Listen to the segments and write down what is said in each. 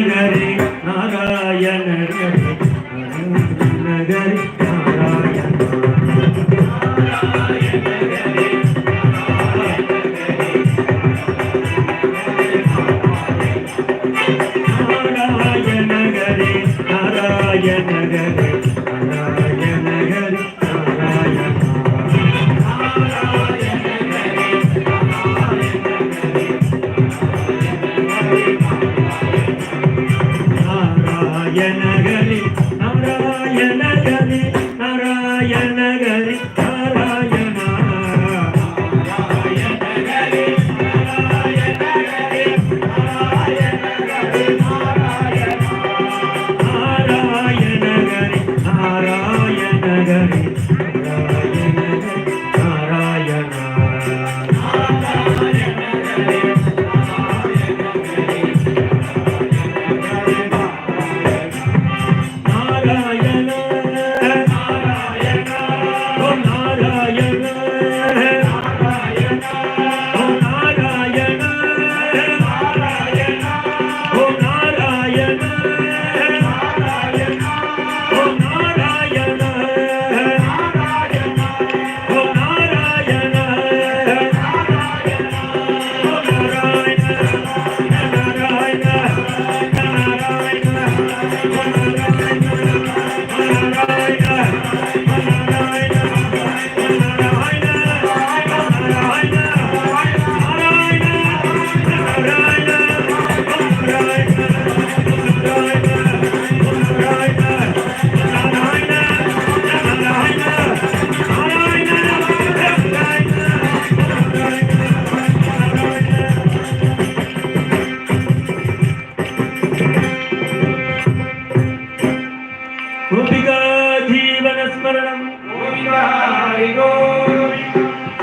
నగరి నారాయణ నగరి నగరి నారాయణ నగరి నారాయణ నగరి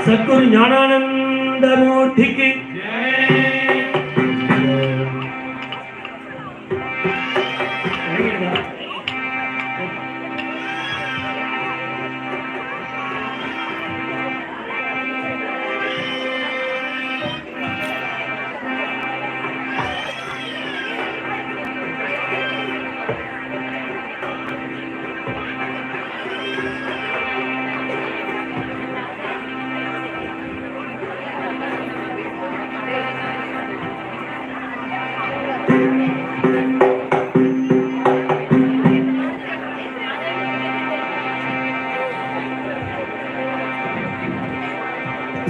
सद्गुरु ज्ञानानंद मूर्ति की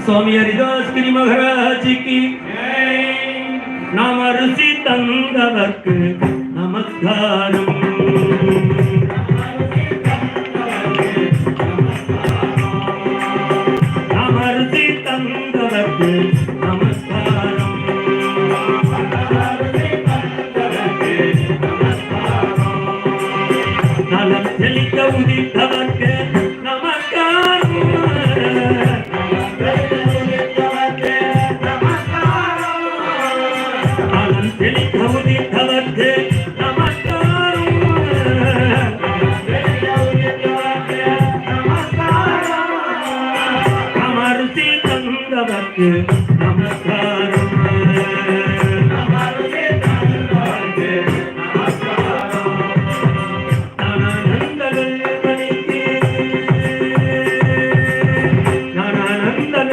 स्वामी हरिदास गिरी महाराज की नाम ऋषि तंगवक नमस्कार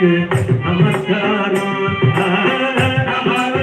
நமஸ்காரம். நமஸ்காரம்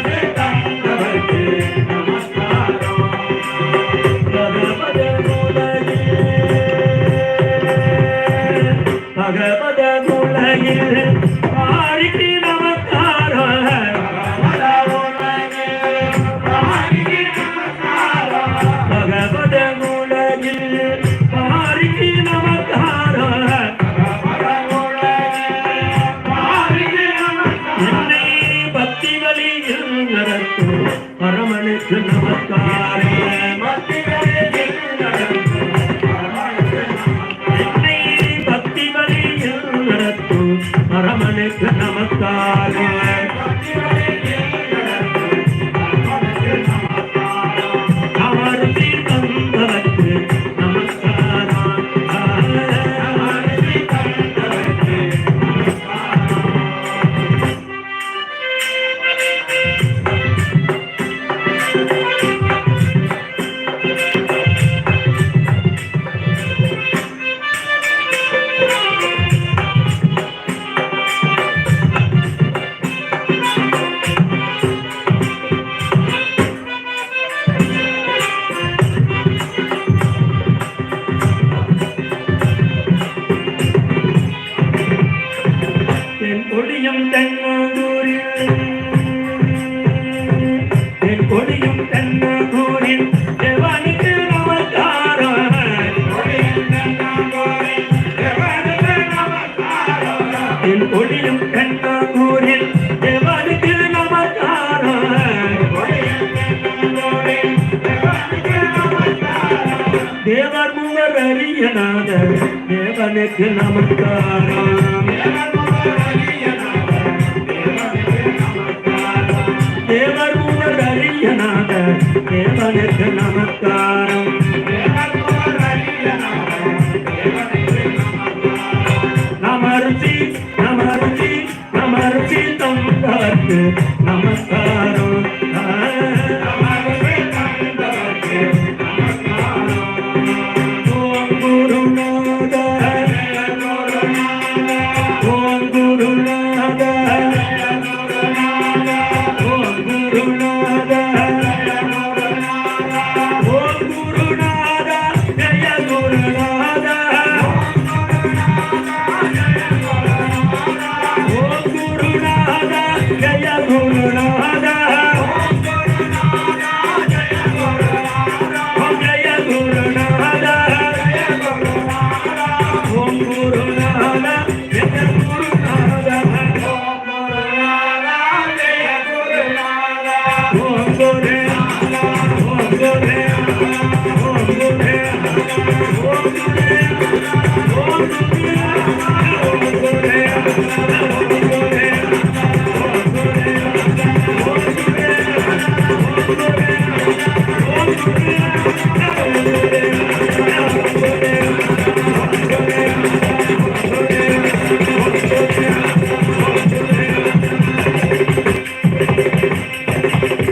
நாத தேவனுக்கு நமஸ்காரம் தேவர் புகழறிய நாத தேவனுக்கு நமஸ்காரம். நமருச்சி நமருச்சி